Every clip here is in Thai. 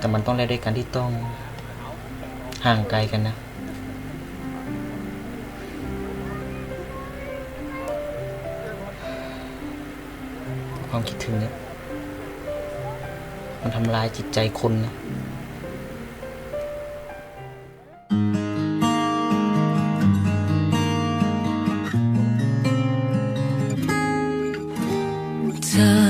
แต่มันต้องแลกด้วยการที่ต้องห่างไกลกันนะ ความคิดถึงเนี่ยมันทำลายจิตใจคนนะเธออา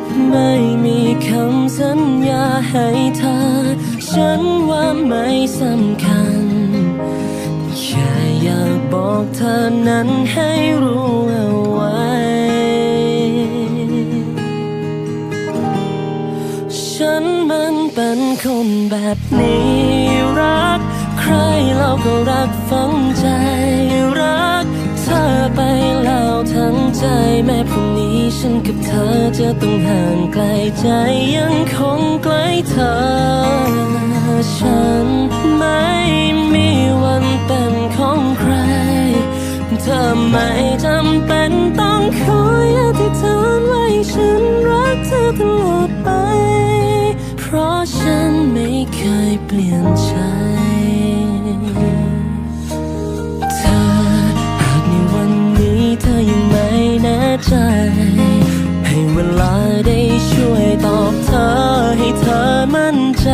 ไม่มีคำสัญญาให้เธอ ฉันว่าไม่สำคัญ แค่อยากบอกเธอนั้นให้รู้เอาไว้ ฉันมันเป็นคนแบบนี้รัก ใครเราก็รักฝังใจ อไปแล้วทั้งใจแม้พรุ่งนี้ฉันกับเธอจะต้องห่างไกลใจยังคงใกล้เธอ ฉันไม่มีวันเป็นของใคร เธอไม่จำเป็นต้องคอยอธิษฐานไว้ฉันรักเธอตลอดไป เพราะฉันไม่เคยเปลี่ยนใจ เธอมั่นใจ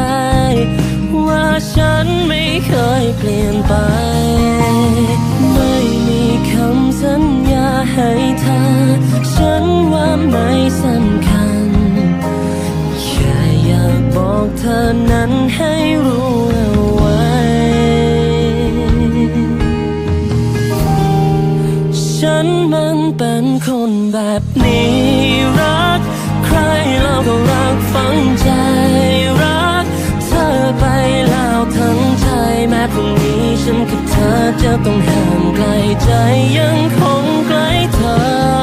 ว่าฉันไม่เคยเปลี่ยนไป ไม่มีคำสัญญาให้เธอ ฉันว่าไม่สำคัญ แค่อยากบอกเธอนั้นให้รู้เอาไว้ ฉันมันเป็นคนแบบนี้รั แม้พรุ่งนี้ฉันกับเธอจะต้องห่างไกลใจยังคงใกล้เธอ